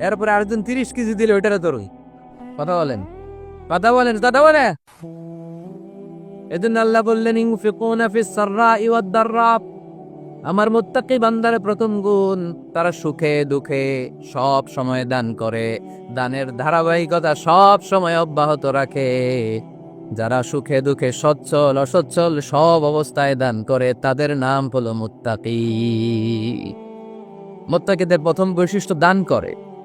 এরপরে আরেকজন তিরিশ কেজি দিলে ওইটারে ধরুই কথা বলেন? কথা বলেন, কথা বলে? এজন্য আল্লাহ বললেন ইউফিকুনা ফিস সাররাই ওয়াদ আমার মুত্তাকি বান্দার প্রথম গুণ, তারা সুখে দুঃখে সব সময় দান করে। দানের ধারাবাহিকতা সব সময় অব্যাহত রাখে। যারা সুখে দুঃখে সচ্ছল, অসচ্ছল সব অবস্থায় দান করে, তাদের নাম হলো মুত্তাকি। মুত্তাকিদের প্রথম বৈশিষ্ট্য দান করে।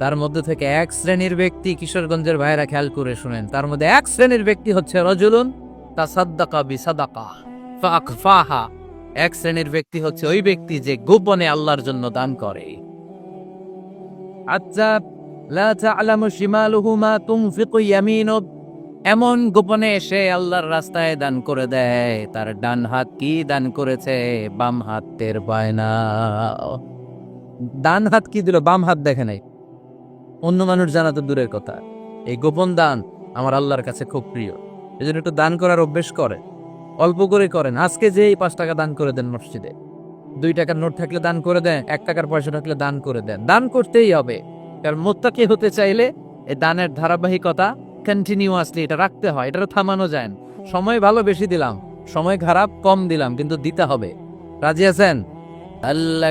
তার মধ্যে থেকে এক শ্রেণির ব্যক্তি কিশোরগঞ্জের ভাইরা খেয়াল করে শুনেন। তার মধ্যে এক শ্রেণির ব্যক্তি হচ্ছে রজুলুন তাসাদ্দাকা বিসাদাকা ফাকফাহা। এক শ্রেণির ব্যক্তি হচ্ছে ওই ব্যক্তি যে গোপনে আল্লাহর জন্য দান করে। আচ্ছা লা এমন গোপনে এসে আল্লাহর রাস্তায় দান করে দেয়। তার ডান হাত কি দান করেছে? বাম হাত টের পায় না। ডান হাত কি দিল? বাম হাত দেখে নাই। অন্য মানুষ জানা তো দূরের কথা। এই গোপন দান আমার আল্লাহর কাছে খুব প্রিয়। এই জন্য একটু দান করার অভ্যেস করে। অল্প করে করেন। আজকে যে এই পাঁচ টাকা দান করে দেন মসজিদে। দুই টাকার নোট থাকলে দান করে দেন, এক টাকার পয়সা থাকলে দান করে দেন। দান করতেই হবে। কারণ মোত্তাকি হতে চাইলে এই দানের ধারাবাহিকতা কন্টিনিউয়াসলি এটা রাখতে হয়। এটা থামানো যায় না। সময় ভালো বেশি দিলাম, সময় খারাপ কম দিলাম, কিন্তু দিতে হবে। রাজি আছেন? আল্লাহ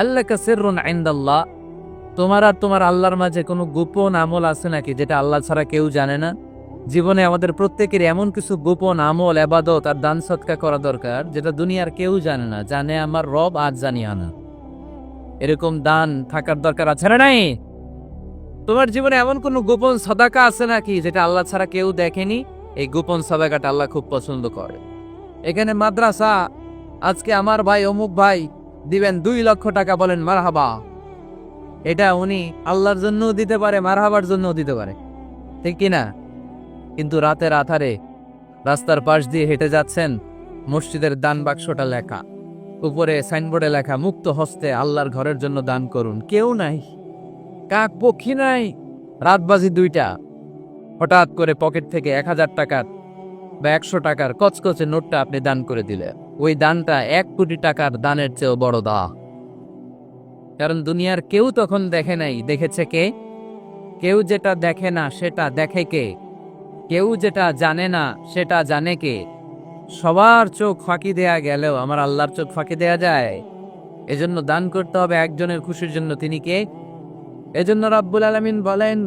আল্লাহ সিররুন ইনদাল্লাহ। তোমার আর তোমার আল্লাহর মাঝে কোনো গোপন আমল আছে নাকি যেটা আল্লাহ ছাড়া কেউ জানে না? জীবনে আমাদের প্রত্যেকের এমন কিছু গোপন আমল এবাদত আর দান সৎকা করা দরকার যেটা দুনিয়ার কেউ জানে না, জানে আমার রব আজ জানি আনা। এরকম দান থাকার দরকার আছে না নাই? তোমার জীবনে এমন কোনো গোপন সদাকা আছে নাকি যেটা আল্লাহ ছাড়া কেউ দেখেনি? এই গোপন সদাকাটা আল্লাহ খুব পছন্দ করে। এখানে মাদ্রাসা, আজকে আমার ভাই, অমুক ভাই দিবেন দুই লক্ষ টাকা বলেন মারহাবা। এটা উনি আল্লাহর জন্যও দিতে পারে, মারহাবার জন্যও দিতে পারে। ঠিক কিনা কিন্তু রাতের আধারে রাস্তার পাশ দিয়ে হেঁটে যাচ্ছেন মসজিদের দান বাক্সটা লেখা। উপরে সাইনবোর্ডে লেখা, মুক্ত হস্তে আল্লাহর ঘরের জন্য দান করুন। কেউ নাই। কাক পক্ষী নাই। রাত বাজি দুইটা। হঠাৎ করে পকেট থেকে এক হাজার টাকার বা একশো টাকার কচকচে নোটটা আপনি দান করে দিলেন। ওই দানটা এক কোটি টাকার দানের চেয়েও বড় দা কারণ দুনিয়ার কেউ তখন দেখে নাই, দেখেছে কে? কেউ যেটা দেখে না, সেটা দেখে কে? কেউ যেটা জানে না, সেটা জানে কে? সবার চোখ ফাঁকি দেয়া গেলেও আমার আল্লাহর চোখ ফাঁকি দেয়া যায়। এজন্য দান করতে হবে একজনের খুশির জন্য। তিনি কে? এজন্য রাব্বুল আলামিন বলেন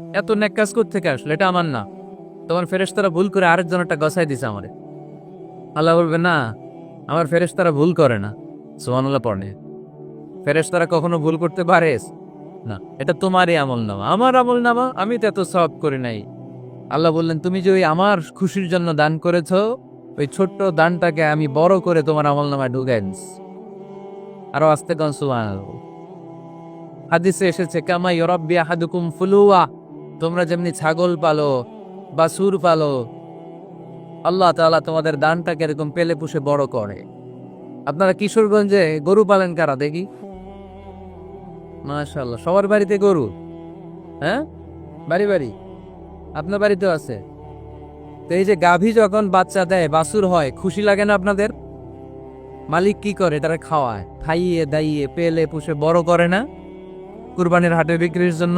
এত নেক কাজ থেকে আসলো? এটা আমার না। তোমার ফেরেশতারা ভুল করে আরেকজনটা গসাই দিছে আমারে। আল্লাহ বলবে, না, আমার ফেরেশতারা ভুল করে না। সুবহানাল্লাহ পড়ে। ফেরেশতারা কখনো ভুল করতে পারে? না, এটা তোমারই আমল নামা। আমার আমল নামা, আমি তো এত সব করি নাই। আল্লাহ বললেন, তুমি যে ওই আমার খুশির জন্য দান করেছ, ওই ছোট্ট দানটাকে আমি বড় করে তোমার আমল নামায় ঢুকাই আরও আস্তে কন সুবহানাল্লাহ। হাদিসে এসেছে কামা ইয়রাব্বি আহাদুকুম ফুলুয়া। তোমরা যেমনি ছাগল পালো বা সুর পালো, আল্লাহ তাআলা তোমাদের দানটাকে এরকম পেলে পুষে বড় করে। আপনারা কিশোরগঞ্জে গরু পালেন কারা দেখি? মাশাআল্লাহ, সবার বাড়িতে গরু? হ্যাঁ? বাড়ি বাড়ি? আপনার বাড়িতেও আছে? তো এই যে গাভী যখন বাচ্চা দেয়, বাছুর হয়, খুশি লাগে না আপনাদের? মালিক কি করে? তারা খাওয়ায়, খাইয়ে, দাইয়ে, পেলে, পুষে বড় করে না? কুরবানির হাটে বিক্রির জন্য?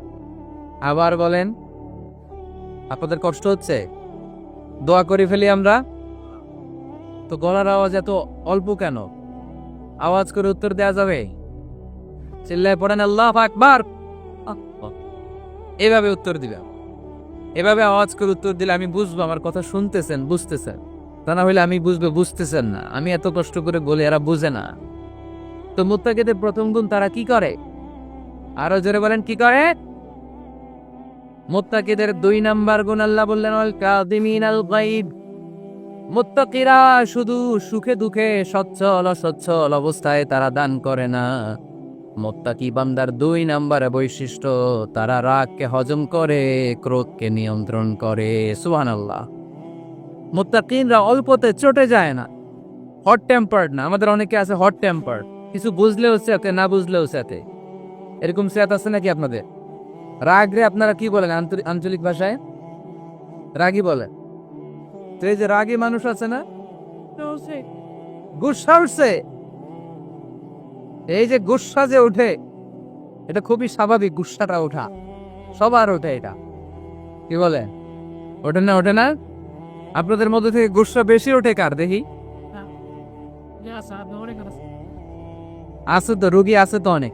আবার বলেন, আপনাদের কষ্ট হচ্ছে? দোয়া করে ফেলি আমরা। তো গলার আওয়াজ এত অল্প কেন? আওয়াজ করে উত্তর দেয়া যাবে? চিল্লায় পড়েন, আল্লাহ আকবার! এভাবে উত্তর দিবে এভাবে আওয়াজ করে উত্তর দিলে আমি বুঝব, আমার কথা শুনতেছেন, বুঝতেছেন। তা না হইলে আমি বুঝবে, বুঝতেছেন না। আমি এত কষ্ট করে বলি, এরা বুঝে না। তো মুত্তাকিদের প্রথম গুণ তারা কি করে? আরও জোরে বলেন, কি করে? মুত্তাকিদের দুই নাম্বার গুণ আল্লাহ বললেন, আল কাদিমিন আল গাইব মুত্তাকিরা শুধু সুখে দুঃখে সচ্ছল অসচ্ছল অবস্থায় তারা দান করে না। মোত্তাকি বান্দার দুই নাম্বার বৈশিষ্ট্য, তারা রাগকে হজম করে, ক্রোধকে নিয়ন্ত্রণ করে। সুহান আল্লাহ মোত্তাকিনরা অল্পতে চটে যায় না। হট টেম্পার্ড না, আমাদের অনেকে আছে হট টেম্পার্ড কিছু বুঝলেও সাথে না বুঝলেও সাথে এরকম সেত আছে নাকি আপনাদের? রাগ রে আপনারা কি বলেন আঞ্চলিক ভাষায়? রাগই বলে। তো এই যে রাগী মানুষ আছে না? গুসা উঠছে এই যে গুসা যে ওঠে এটা খুবই স্বাভাবিক গুসাটা ওঠা। সবার ওঠে এটা। কি বলে ওঠে না ওঠে না? আপনাদের মধ্যে থেকে গুসা বেশি ওঠে কার? দেখি। আছে তো রুগী আছে তো অনেক।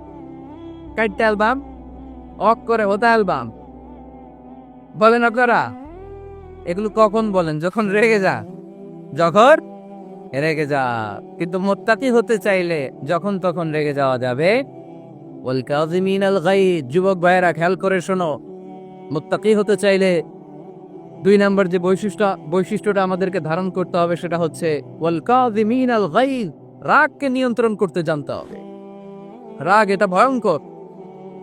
কাইটটা অ্যালবাম? অক করে হতা অ্যালবাম। বলেন আপনারা, এগুলো কখন বলেন? যখন রেগে যা। যখন রেগে যা। কিন্তু মোত্তাকি হতে চাইলে যখন তখন রেগে যাওয়া যাবে। ওয়াল কাযিমিন আল গাইদ যুবক ভাইয়েরা খেয়াল করে শোনো। মোত্তাকি হতে চাইলে দুই নম্বর যে বৈশিষ্ট্য, বৈশিষ্ট্যটা আমাদেরকে ধারণ করতে হবে সেটা হচ্ছে ওয়াল কাযিমিন আল গাইদ রাগকে নিয়ন্ত্রণ করতে জানতে হবে। রাগ এটা ভয়ঙ্কর।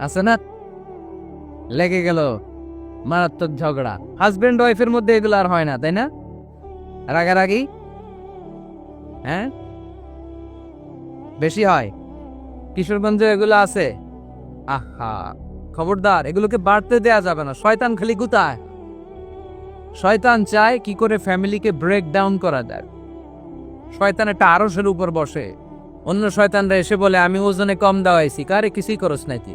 আছে না? লেগে গেল মারাত্মক ঝগড়া। হাজবেন্ড ওয়াইফের মধ্যে এগুলো আর হয় না, তাই না? রাগারাগি? হ্যাঁ? বেশি হয়? কিশোরগঞ্জে এগুলো আছে? আহা, খবরদার, এগুলোকে বাড়তে দেয়া যাবে না। শয়তান খালি গুতায়। শয়তান চায় কি করে ফ্যামিলিকে ব্রেক ডাউন করা যায়। শয়তান একটা আরসের উপর বসে। অন্য শয়তানরা এসে বলে, আমি ওজনে কম দেওয়াইছি। কারে, কিছুই করস নাই তুই।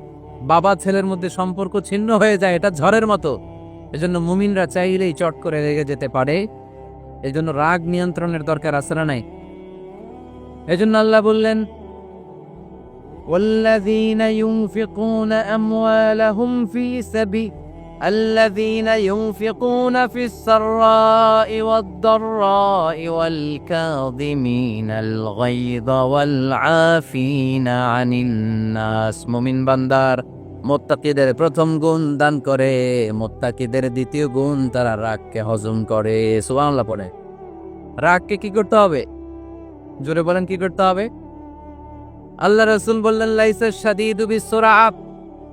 বাবা ছেলের মধ্যে সম্পর্ক ছিন্ন হয়ে যায় এটা ঝড়ের মতো এজন্য মুমিনরা চাইলেই চট করে রেগে যেতে পারে এজন্য রাগ নিয়ন্ত্রণের দরকার আছে না নাই এজন্য আল্লাহ বললেন والذين ينفقون أموالهم في سبيل الذين ينفقون في السراء والضراء والكاظمين الغيظ والعافين عن الناس মুমিন বান্দার মোত্তাকিদের প্রথম গুণ দান করে মোত্তাকিদের দ্বিতীয় গুণ তারা রাগকে হজম করে সুবহানাল্লাহ পড়ে রাগকে কি করতে হবে জোরে বলেন কি করতে হবে আল্লাহ রসুল বললেন লাইসের সাদিদু বিসরাব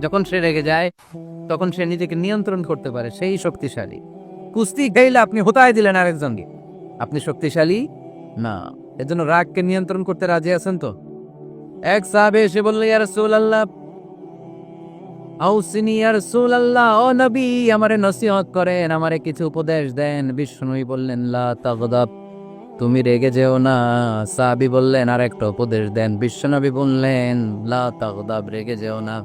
যখন সে রেগে যায়, তখন সে নিজেকে নিয়ন্ত্রণ করতে পারে, সেই শক্তিশালী। কুস্তি খেলে আপনি হোতায় দিলেন আরেকজনকে। আপনি শক্তিশালী? না। এর জন্য রাগকে নিয়ন্ত্রণ করতে রাজি আছেন তো? এক সাহাবে এসে বলল, ইয়া রাসূলুল্লাহ, আউসিনি, ইয়া রাসূলুল্লাহ, ও নবী, আমারে নসিহত করেন, আমারে কিছু উপদেশ দেন। বিষ্ণুই বললেন, লা তাগদাব, তুমি রেগে যেও না। সাহাবি বললেন আর একটা উপদেশ দেন। বিশ্বনবী বললেন, লা তাগদাব, রেগে যেও না।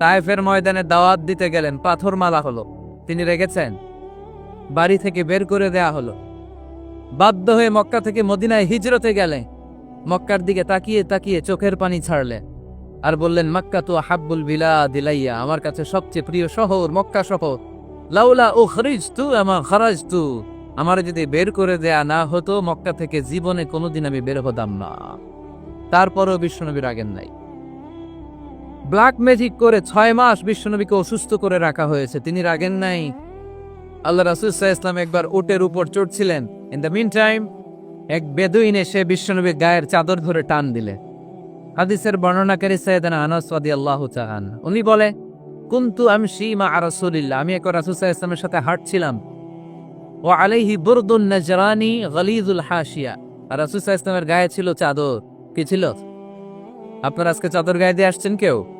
তায়েফের ময়দানে দাওয়াত দিতে গেলেন পাথর মালা হলো। তিনি রেগেছেন বাড়ি থেকে বের করে দেয়া হলো। বাধ্য হয়ে মক্কা থেকে মদিনায় হিজরতে গেলে মক্কার দিকে তাকিয়ে তাকিয়ে চোখের পানি ছাড়লে আর বললেন, মক্কা তো হাব্বুল বিলা দিলাইয়া আমার কাছে সবচেয়ে প্রিয় শহর মক্কা শহর। লাউলা ও খরিজ তু আমার খরাজ তু আমার যদি বের করে দেয়া না হতো, মক্কা থেকে জীবনে কোনোদিন আমি বের হতাম না। তারপরও বিশ্বনবী রাগেন নাই। ব্ল্যাক ম্যাজিক করে ছয় মাস বিশ্বনবীকে অসুস্থ করে রাখা হয়েছে। তিনি রাগেন নাই। আল্লাহ রাসুল ইসলাম একবার উটের উপর চড়ছিলেন। ইন দ্য মিন টাইম এক বেদুইন এসে বিশ্বনবীর গায়ের চাদর ধরে টান দিলে। হাদিসের বর্ণনাকারী সৈয়দানা আনাস রাদিয়াল্লাহু তাআলা উনি বলে, কুনতু আমশি মা রাসূলিল্লাহ। আমি এক রাসূল সাল্লাল্লাহু আলাইহি ওয়াসাল্লামের সাথে হাঁটছিলাম। ও আলাইহি বুরদুন নাজরানি গলিজুল হাশিয়া। আর আলাইহি ওয়াসাল্লামের গায়ে ছিল চাদর। কি ছিল? আপনারা আজকে চাদর গায়ে দিয়ে আসছেন কেউ?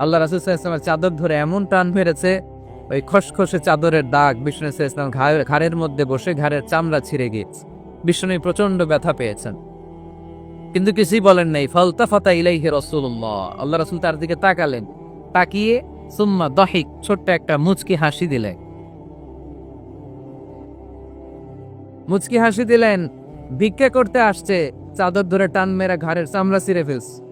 আল্লাহ রাসুল ইসলামের চাদর ধরে এমন টান মেরেছে, ওই খসখসে চাদরের দাগ, বিষ্ণু ইসলাম ঘাড়ের মধ্যে বসে ঘাড়ের চামড়া ছিঁড়ে গিয়েছে। বিষ্ণু প্রচণ্ড ব্যথা পেয়েছেন। কিন্তু কিছুই বলেন নাই ফলতা ফাতা ইলাইহি রসুল্লাহ আল্লাহ রসুল তার দিকে তাকালেন, তাকিয়ে সুম্মা দহিক, ছোট্ট একটা মুচকি হাসি দিলেন। মুচকি হাসি দিলেন, ভিক্ষা করতে আসছে, চাদর ধরে টান মেরা ঘাড়ের চামড়া ছিঁড়ে ফেলছে।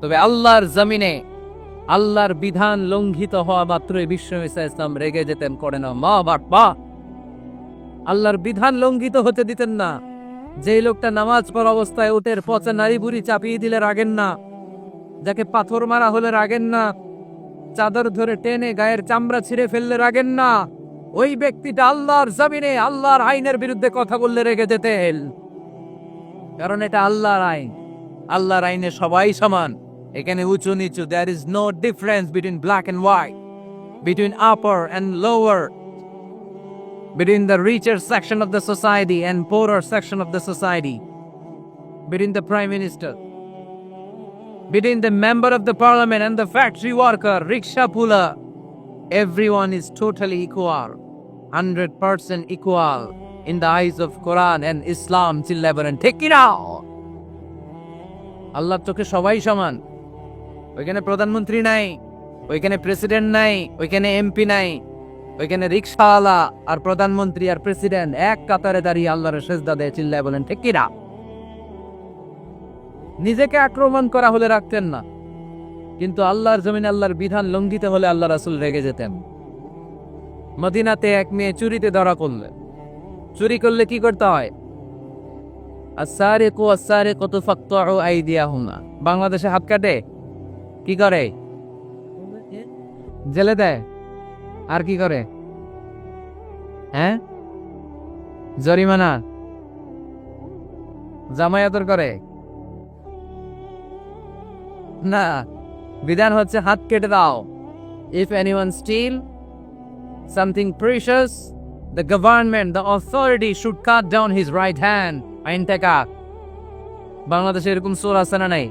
তবে আল্লাহর জমিনে, আল্লাহর বিধান লঙ্ঘিত হওয়া মাত্রই বিশ্ব ইসলাম রেগে যেতেন করে না মা বাপ্পা আল্লাহর বিধান লঙ্ঘিত হতে দিতেন না। যেই লোকটা নামাজ পড়া অবস্থায় উটের পচা নারী বুড়ি চাপিয়ে দিলে রাগেন না, যাকে পাথর মারা হলে রাগেন না, চাদর ধরে টেনে গায়ের চামড়া ছিঁড়ে ফেললে রাগেন না, ওই ব্যক্তিটা আল্লাহর জমিনে, আল্লাহর আইনের বিরুদ্ধে কথা বললে রেগে যেতেন। কারণ এটা আল্লাহর আইন। আল্লাহর আইনে সবাই সমান। এখানে উঁচু নিচু there is no difference between black and white between upper and lower between the richer section of the society and poorer section of the society, between the prime minister, between the member of the parliament and the factory worker, rickshaw puller, everyone is totally equal, 100% equal in the eyes of Quran and Islam. Children, take it out. আল্লাহর চোখে সবাই সমান ওইখানে প্রধানমন্ত্রী নাই, ওইখানে president নাই, ওইখানে এমপি নাই, ওইখানে রিক্সাওয়ালা আর প্রধানমন্ত্রী আর প্রেসিডেন্ট এক কাতারে দাঁড়িয়ে আল্লাহর সেজদা দেয়, চিল্লায় বলেন, ঠিক কিনা নিজেকে আক্রমণ করা হলে রাখতেন না, কিন্তু আল্লাহর জমিন, আল্লাহর বিধান লঙ্ঘিত হলে আল্লাহ রাসুল রেগে যেতেন। মদিনাতে এক মেয়ে চুরিতে ধরা করলেন চুরি করলে কি করতে হয়? আসারে কো আসারে কত ফাক্ত আই দিয়া হুনা বাংলাদেশে হাত কাটে? কি করে? জেলে দেয়। আর কি করে? হ্যাঁ? জরিমানা। জামায়াতর করে। না, বিধান হচ্ছে হাত কেটে দাও। If anyone steal something precious the government the authority should cut down his right hand আইন টাকা। বাংলাদেশে এরকম চোর আছে না নাই?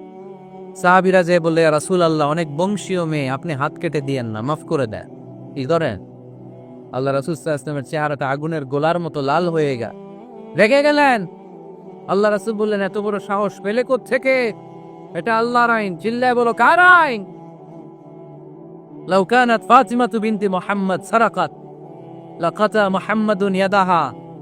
সাহাবিরা যে বললে রাসুল আল্লাহ অনেক বংশীয় মেয়ে আপনি হাত কেটে দিয়েন না মাফ করে দেন কি করেন আল্লাহ রাসুলের চেহারাটা আগুনের গোলার মতো লাল হয়ে গা রেগে গেলেন আল্লাহ রাসুল বললেন এত বড় সাহস পেলে থেকে এটা আল্লাহর আইন চিল্লায় বলো কার আইন لو كانت فاطمة بنت محمد سرقت لقطع محمد يدها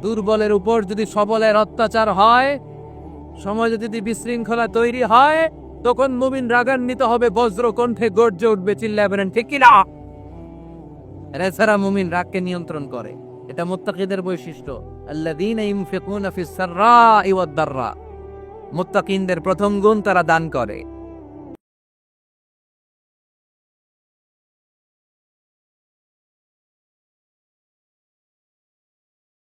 দুর্বলের উপর যদি সবলের অত্যাচার হয় সমাজে যদি বিশৃঙ্খলা তৈরি হয়, তখন মুমিন রাগান্বিত হবে বজ্র কণ্ঠে গর্জে উঠবে চিল্লা বেরেন ঠিক কিনা? এছাড়া মুমিন রাগকে নিয়ন্ত্রণ করে। এটা মুত্তাকিদের বৈশিষ্ট্য। আল্লাযীনা ইউনফিকুনা ফিস সাররাই ওয়াদ দাররা। মুত্তাকিনদের প্রথম গুণ তারা দান করে।